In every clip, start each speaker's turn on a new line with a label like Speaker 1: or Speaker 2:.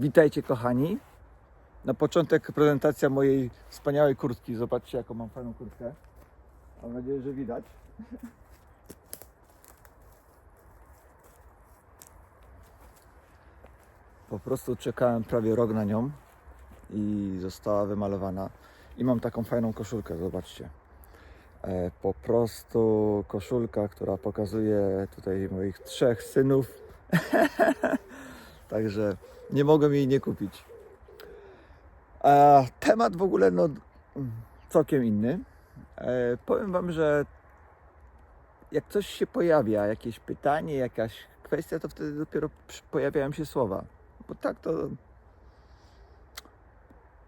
Speaker 1: Witajcie kochani. Na początek prezentacja mojej wspaniałej kurtki. Zobaczcie jaką mam fajną kurtkę. Mam nadzieję, że widać. Po prostu czekałem prawie rok na nią i została wymalowana. I mam taką fajną koszulkę, zobaczcie. E, Po prostu koszulka, która pokazuje tutaj moich trzech synów. Także nie mogłem jej nie kupić. A temat w ogóle no, całkiem inny. E, powiem Wam, że jak coś się pojawia, jakieś pytanie, jakaś kwestia, to wtedy dopiero pojawiają się słowa. Bo tak to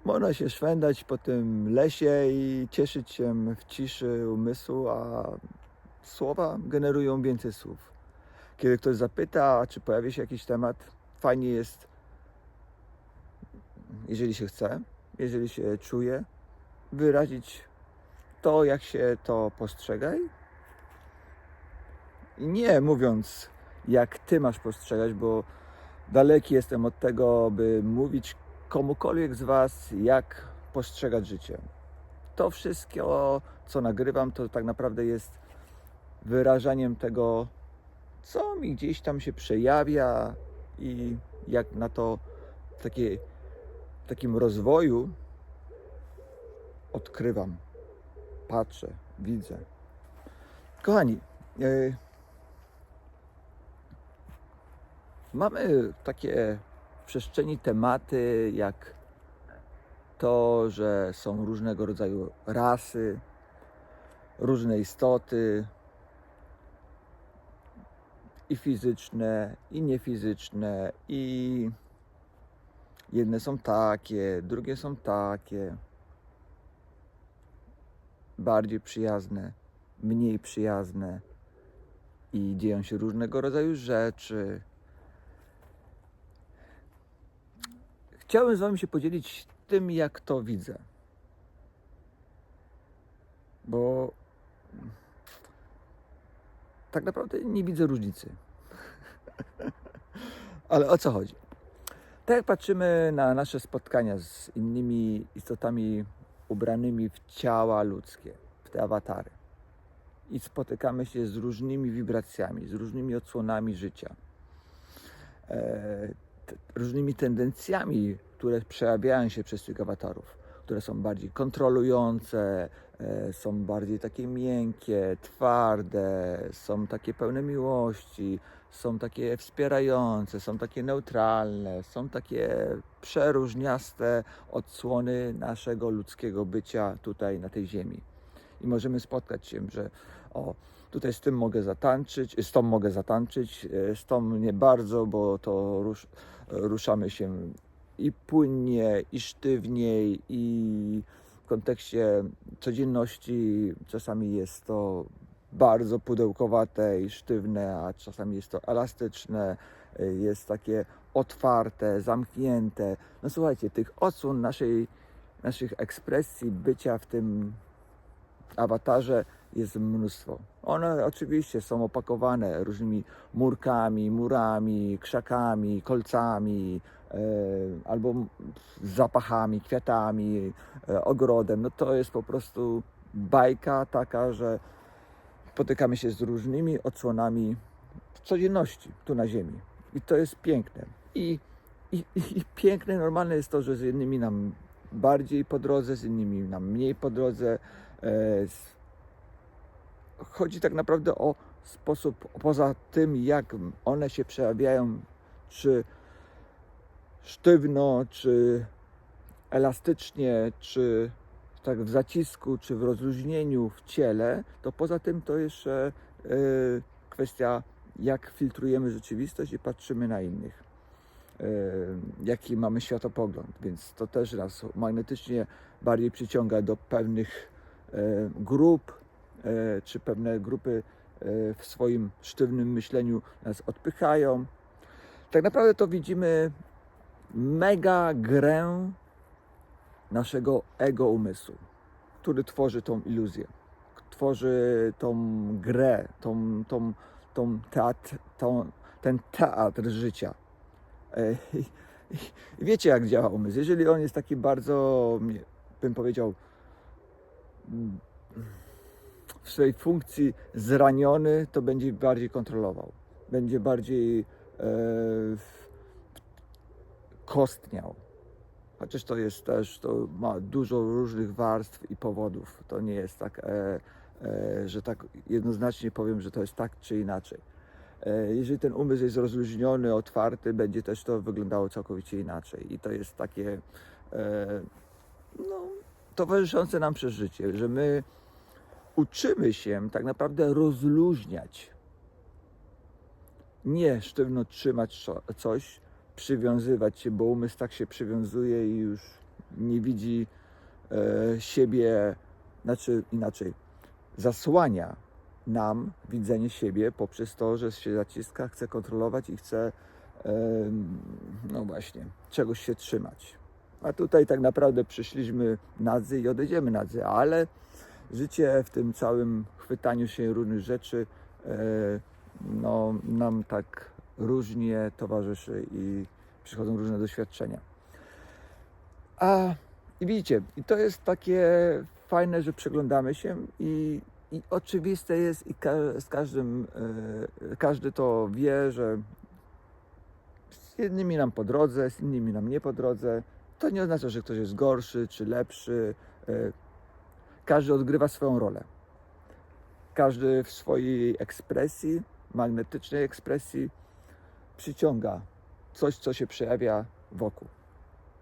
Speaker 1: można się szwendać po tym lesie i cieszyć się w ciszy umysłu, a słowa generują więcej słów. Kiedy ktoś zapyta, czy pojawi się jakiś temat, fajnie jest, jeżeli się chce, jeżeli się czuje, wyrazić to, jak się to postrzega i- i nie mówiąc, jak ty masz postrzegać, bo daleki jestem od tego, by mówić komukolwiek z was, jak postrzegać życie. To wszystko, co nagrywam, to tak naprawdę jest wyrażaniem tego, co mi gdzieś tam się przejawia i jak na to w takiej, takim rozwoju odkrywam, patrzę, widzę. Kochani, e, mamy takie w przestrzeni tematy jak to, że są różnego rodzaju rasy, różne istoty, i fizyczne, i niefizyczne, i jedne są takie, drugie są takie, bardziej przyjazne, mniej przyjazne i dzieją się różnego rodzaju rzeczy. Chciałem z Wami się podzielić tym, jak to widzę. Bo tak naprawdę nie widzę różnicy. Ale o co chodzi? Tak jak patrzymy na nasze spotkania z innymi istotami ubranymi w ciała ludzkie, w te awatary, i spotykamy się z różnymi wibracjami, z różnymi odsłonami życia, e, różnymi tendencjami, które przejawiają się przez tych awatarów, które są bardziej kontrolujące, e, są bardziej takie miękkie, twarde, są takie pełne miłości, są takie wspierające, są takie neutralne, są takie przeróżniaste odsłony naszego ludzkiego bycia tutaj na tej ziemi. I możemy spotkać się, że o, tutaj z tym mogę zatańczyć, z tą mogę zatańczyć, e, z tą nie bardzo, bo to rusz, ruszamy się i płynnie, i sztywniej, i w kontekście codzienności czasami jest to bardzo pudełkowate i sztywne, a czasami jest to elastyczne, y, jest takie otwarte, zamknięte. No słuchajcie, tych odsłon naszej, naszych ekspresji bycia w tym awatarze jest mnóstwo. One oczywiście są opakowane różnymi murkami, murami, krzakami, kolcami, e, albo zapachami, kwiatami, e, ogrodem. No to jest po prostu bajka taka, że spotykamy się z różnymi odsłonami codzienności tu na Ziemi. I to jest piękne. I, i, i piękne, normalne jest to, że z jednymi nam bardziej po drodze, z innymi nam mniej po drodze. E, Chodzi tak naprawdę o sposób, poza tym jak one się przejawiają, czy sztywno, czy elastycznie, czy tak w zacisku, czy w rozluźnieniu w ciele, to poza tym to jeszcze e, kwestia, jak filtrujemy rzeczywistość i patrzymy na innych. E, jaki mamy światopogląd, więc to też nas magnetycznie bardziej przyciąga do pewnych e, grup, czy pewne grupy w swoim sztywnym myśleniu nas odpychają. Tak naprawdę to widzimy mega grę naszego ego umysłu, który tworzy tą iluzję, tworzy tą grę, tą, tą, tą teatr, tą, ten teatr życia. E, I, i wiecie, jak działa umysł. Jeżeli on jest taki bardzo, bym powiedział, w swojej funkcji zraniony, to będzie bardziej kontrolował. Będzie bardziej e, kostniał. Chociaż to jest też, to ma dużo różnych warstw i powodów. To nie jest tak, e, e, że tak jednoznacznie powiem, że to jest tak czy inaczej. E, jeżeli ten umysł jest rozluźniony, otwarty, będzie też to wyglądało całkowicie inaczej. I to jest takie e, no, towarzyszące nam przez życie, że my uczymy się tak naprawdę rozluźniać. Nie sztywno trzymać co- coś, przywiązywać się, bo umysł tak się przywiązuje i już nie widzi e, siebie, znaczy inaczej, zasłania nam widzenie siebie poprzez to, że się zaciska, chce kontrolować i chce, em, no właśnie, czegoś się trzymać. A tutaj tak naprawdę przyszliśmy nadzy i odejdziemy nadzy, ale życie w tym całym chwytaniu się różnych rzeczy e, no, nam tak różnie towarzyszy i przychodzą różne doświadczenia. A i widzicie, i to jest takie fajne, że przeglądamy się i, i oczywiste jest i ka z każdym, e, każdy to wie, że z jednymi nam po drodze, z innymi nam nie po drodze. To nie oznacza, że ktoś jest gorszy czy lepszy. E, każdy odgrywa swoją rolę. Każdy w swojej ekspresji, magnetycznej ekspresji, przyciąga coś, co się przejawia wokół.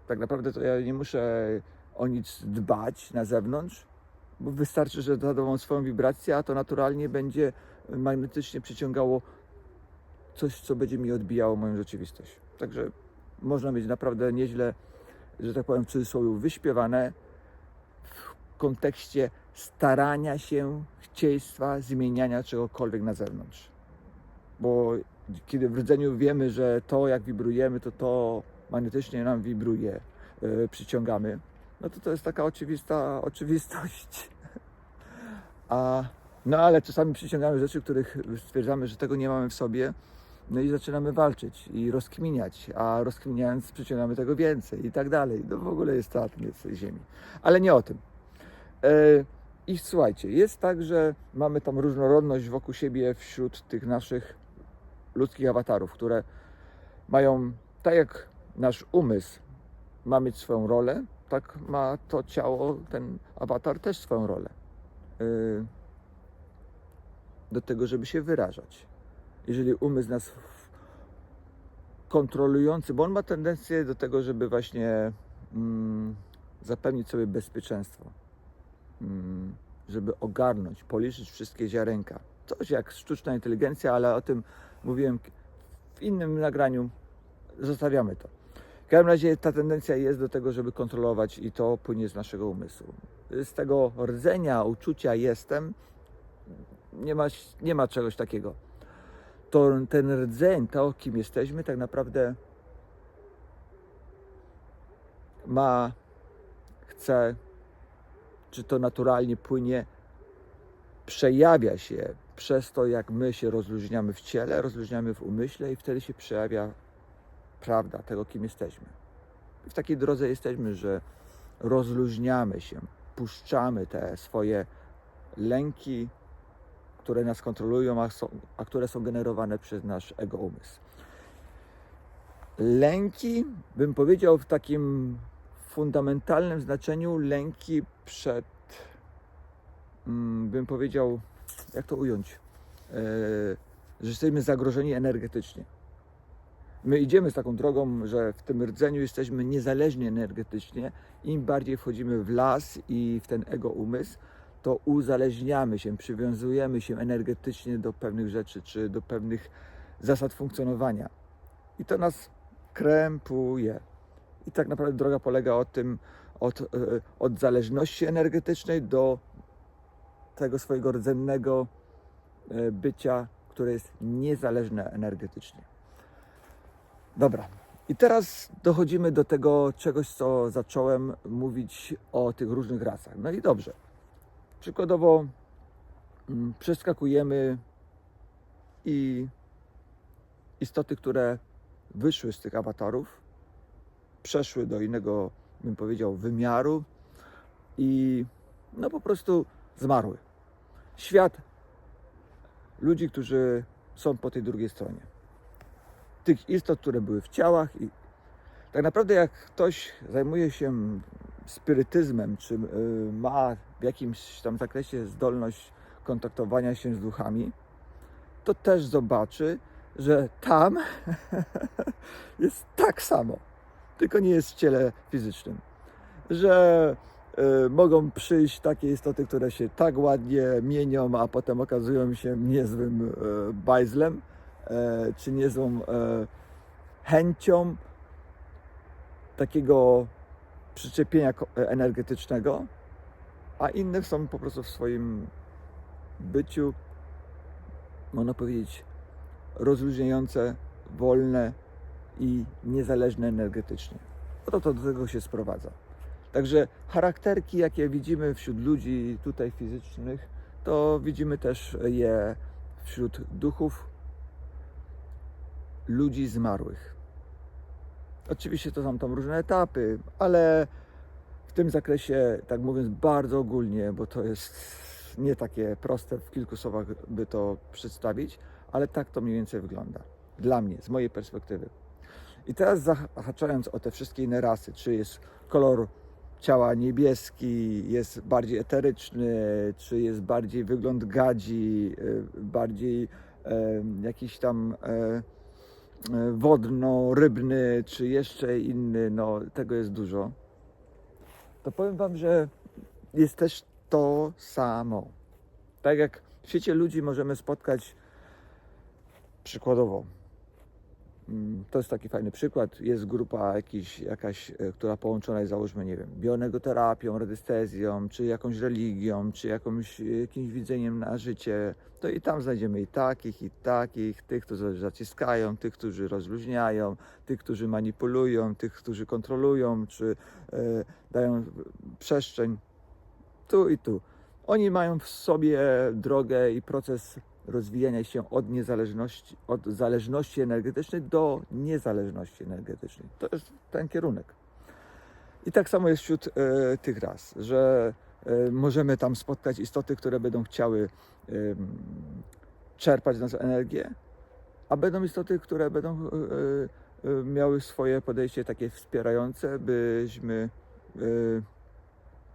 Speaker 1: Tak naprawdę to ja nie muszę o nic dbać na zewnątrz, bo wystarczy, że zadawam swoją wibrację, a to naturalnie będzie magnetycznie przyciągało coś, co będzie mi odbijało moją rzeczywistość. Także można mieć naprawdę nieźle, że tak powiem w cudzysłowie, wyśpiewane w kontekście starania się, chcieństwa, zmieniania czegokolwiek na zewnątrz. Bo kiedy w rdzeniu wiemy, że to jak wibrujemy, to to magnetycznie nam wibruje, yy, przyciągamy, no to to jest taka oczywista oczywistość. A, no ale czasami przyciągamy rzeczy, których stwierdzamy, że tego nie mamy w sobie, no i zaczynamy walczyć i rozkminiać, a rozkminiając przyciągamy tego więcej i tak dalej. No w ogóle jest teatr tej ziemi. Ale nie o tym. E, I słuchajcie, jest tak, że mamy tam różnorodność wokół siebie wśród tych naszych ludzkich awatarów, które mają, tak jak nasz umysł ma mieć swoją rolę, tak ma to ciało, ten awatar też swoją rolę. Y, Do tego, żeby się wyrażać. Jeżeli umysł nas kontrolujący, bo on ma tendencję do tego, żeby właśnie mm, zapewnić sobie bezpieczeństwo, mm, żeby ogarnąć, policzyć wszystkie ziarenka. Coś jak sztuczna inteligencja, ale o tym mówiłem w innym nagraniu. Zostawiamy to. W każdym razie ta tendencja jest do tego, żeby kontrolować i to płynie z naszego umysłu. Z tego rdzenia, uczucia jestem, nie ma, nie ma czegoś takiego. To ten rdzeń, to kim jesteśmy, tak naprawdę ma, chce, czy to naturalnie płynie, przejawia się przez to, jak my się rozluźniamy w ciele, rozluźniamy w umyśle i wtedy się przejawia prawda tego, kim jesteśmy. W takiej drodze jesteśmy, że rozluźniamy się, puszczamy te swoje lęki, które nas kontrolują, a, są, a które są generowane przez nasz ego umysł. Lęki, bym powiedział w takim fundamentalnym znaczeniu, lęki przed, mm, bym powiedział, jak to ująć, e, że jesteśmy zagrożeni energetycznie. My idziemy z taką drogą, że w tym rdzeniu jesteśmy niezależni energetycznie. Im bardziej wchodzimy w las i w ten ego umysł, to uzależniamy się, przywiązujemy się energetycznie do pewnych rzeczy czy do pewnych zasad funkcjonowania. I to nas krępuje. I tak naprawdę droga polega o tym, od, e, od zależności energetycznej do tego swojego rdzennego e, bycia, które jest niezależne energetycznie. Dobra. I teraz dochodzimy do tego czegoś, co zacząłem mówić o tych różnych rasach. No i dobrze. Przykładowo mm, przeskakujemy i istoty, które wyszły z tych awatarów, przeszły do innego, bym powiedział, wymiaru i no po prostu zmarły. Świat ludzi, którzy są po tej drugiej stronie. Tych istot, które były w ciałach i tak naprawdę jak ktoś zajmuje się spirytyzmem, czy y, ma w jakimś tam zakresie zdolność kontaktowania się z duchami, to też zobaczy, że tam jest tak samo, tylko nie jest w ciele fizycznym. Że mogą przyjść takie istoty, które się tak ładnie mienią, a potem okazują się niezłym y, bajzlem, y, czy niezłą y, chęcią takiego przyczepienia ko- energetycznego, a inne są po prostu w swoim byciu, można powiedzieć, rozluźniające, wolne i niezależne energetycznie. Oto to do tego się sprowadza. Także charakterki, jakie widzimy wśród ludzi tutaj fizycznych, to widzimy też je wśród duchów ludzi zmarłych. Oczywiście to są tam różne etapy, ale w tym zakresie, tak mówiąc bardzo ogólnie, bo to jest nie takie proste w kilku słowach, by to przedstawić, ale tak to mniej więcej wygląda. Dla mnie, z mojej perspektywy. I teraz zahaczając o te wszystkie inne rasy, czy jest kolor ciała niebieski, jest bardziej eteryczny, czy jest bardziej wygląd gadzi, y, bardziej jakiś tam e, e, wodno-rybny, czy jeszcze inny, no tego jest dużo. To powiem Wam, że jest też to samo. Tak jak w świecie ludzi możemy spotkać przykładowo. Mm, To jest taki fajny przykład. Jest grupa jakiś, jakaś, e, która połączona jest, załóżmy, nie wiem, bionegoterapią, redystezją, czy jakąś religią, czy jakąś, e, jakimś widzeniem na życie. To i tam znajdziemy i takich, i takich, tych, którzy zaciskają, tych, którzy rozluźniają, tych, którzy manipulują, tych, którzy kontrolują, czy e, dają przestrzeń tu i tu. Oni mają w sobie drogę i proces rozwijania się od niezależności, od zależności energetycznej do niezależności energetycznej. To jest ten kierunek. I tak samo jest wśród e, tych ras, że e, możemy tam spotkać istoty, które będą chciały em, czerpać z nas energię, a będą istoty, które będą e, e, miały swoje podejście takie wspierające, byśmy e,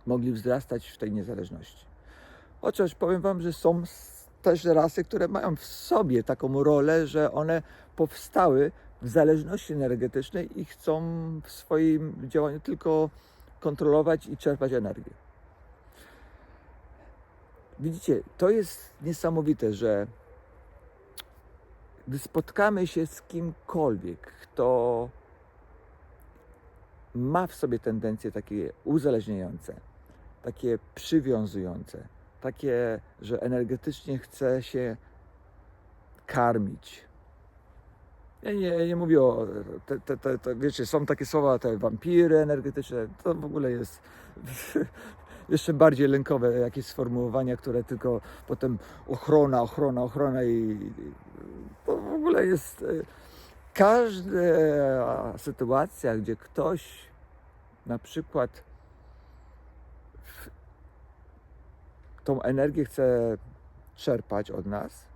Speaker 1: mogli wzrastać w tej niezależności. Chociaż powiem Wam, że są też rasy, które mają w sobie taką rolę, że one powstały w zależności energetycznej i chcą w swoim działaniu tylko kontrolować i czerpać energię. Widzicie, to jest niesamowite, że gdy spotkamy się z kimkolwiek, kto ma w sobie tendencje takie uzależniające, takie przywiązujące, takie, że energetycznie chce się karmić. Ja nie, nie mówię o, te, te, te, te, wiecie, są takie słowa, te wampiry energetyczne, to w ogóle jest jeszcze bardziej lękowe jakieś sformułowania, które tylko potem ochrona, ochrona, ochrona i i to w ogóle jest e, każda sytuacja, gdzie ktoś na przykład w- tą energię chce czerpać od nas,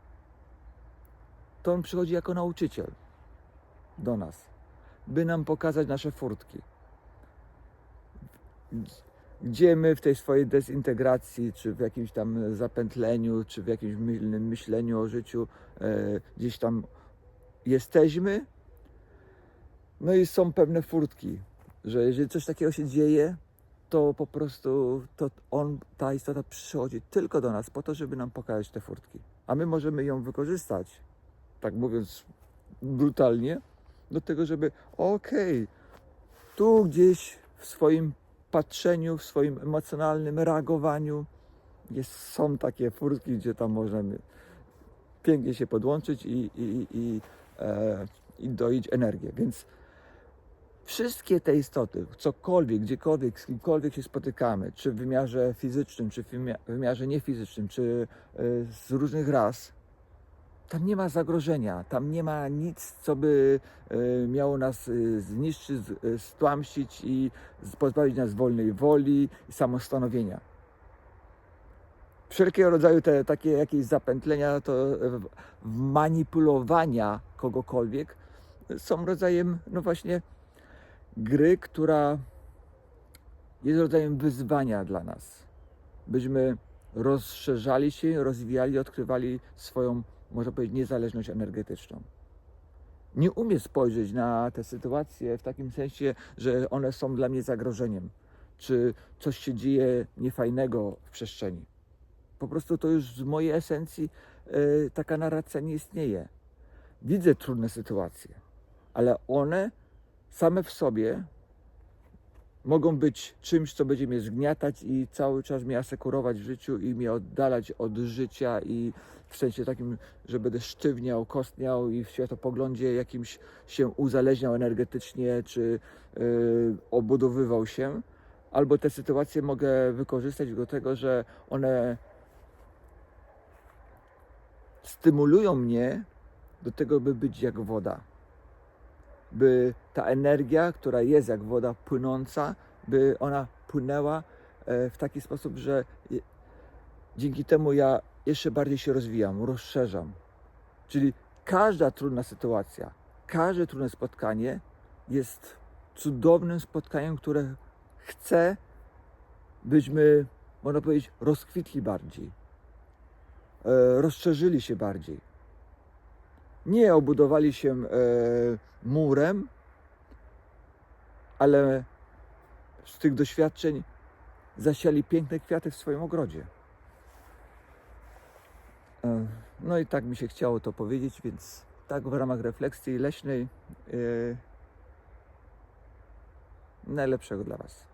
Speaker 1: to on przychodzi jako nauczyciel do nas, by nam pokazać nasze furtki. Gdzie my w tej swojej dezintegracji, czy w jakimś tam zapętleniu, czy w jakimś myśleniu o życiu, e, gdzieś tam jesteśmy. No i są pewne furtki, że jeżeli coś takiego się dzieje, to po prostu to on, ta istota przychodzi tylko do nas po to, żeby nam pokazać te furtki. A my możemy ją wykorzystać, tak mówiąc brutalnie, do tego, żeby okej, tu gdzieś w swoim patrzeniu, w swoim emocjonalnym reagowaniu jest, są takie furtki, gdzie tam możemy pięknie się podłączyć i, i, i, e, i doić energię. Więc wszystkie te istoty, cokolwiek, gdziekolwiek, z kimkolwiek się spotykamy, czy w wymiarze fizycznym, czy w wymia- wymiarze niefizycznym, czy e, z różnych ras, tam nie ma zagrożenia, tam nie ma nic, co by e, miało nas e, zniszczyć, stłamsić i pozbawić nas wolnej woli i samostanowienia. Wszelkiego rodzaju te takie jakieś zapętlenia, to manipulowania kogokolwiek są rodzajem, no właśnie, gry, która jest rodzajem wyzwania dla nas. Byśmy rozszerzali się, rozwijali, odkrywali swoją, można powiedzieć, niezależność energetyczną. Nie umiem spojrzeć na te sytuacje w takim sensie, że one są dla mnie zagrożeniem, czy coś się dzieje niefajnego w przestrzeni. Po prostu to już z mojej esencji e, taka narracja nie istnieje. Widzę trudne sytuacje, ale one same w sobie mogą być czymś, co będzie mnie zgniatać i cały czas mnie asekurować w życiu i mnie oddalać od życia i w sensie takim, że będę sztywniał, kostniał i w światopoglądzie jakimś się uzależniał energetycznie czy yy, obudowywał się. Albo te sytuacje mogę wykorzystać do tego, że one stymulują mnie do tego, by być jak woda by ta energia, która jest jak woda płynąca, by ona płynęła e, w taki sposób, że dzięki temu ja jeszcze bardziej się rozwijam, rozszerzam. Czyli każda trudna sytuacja, każde trudne spotkanie jest cudownym spotkaniem, które chce, byśmy, można powiedzieć, rozkwitli bardziej, e, rozszerzyli się bardziej nie obudowali się e, murem, ale z tych doświadczeń zasiali piękne kwiaty w swoim ogrodzie. E, no i tak mi się chciało to powiedzieć, więc tak w ramach refleksji leśnej e, najlepszego dla Was.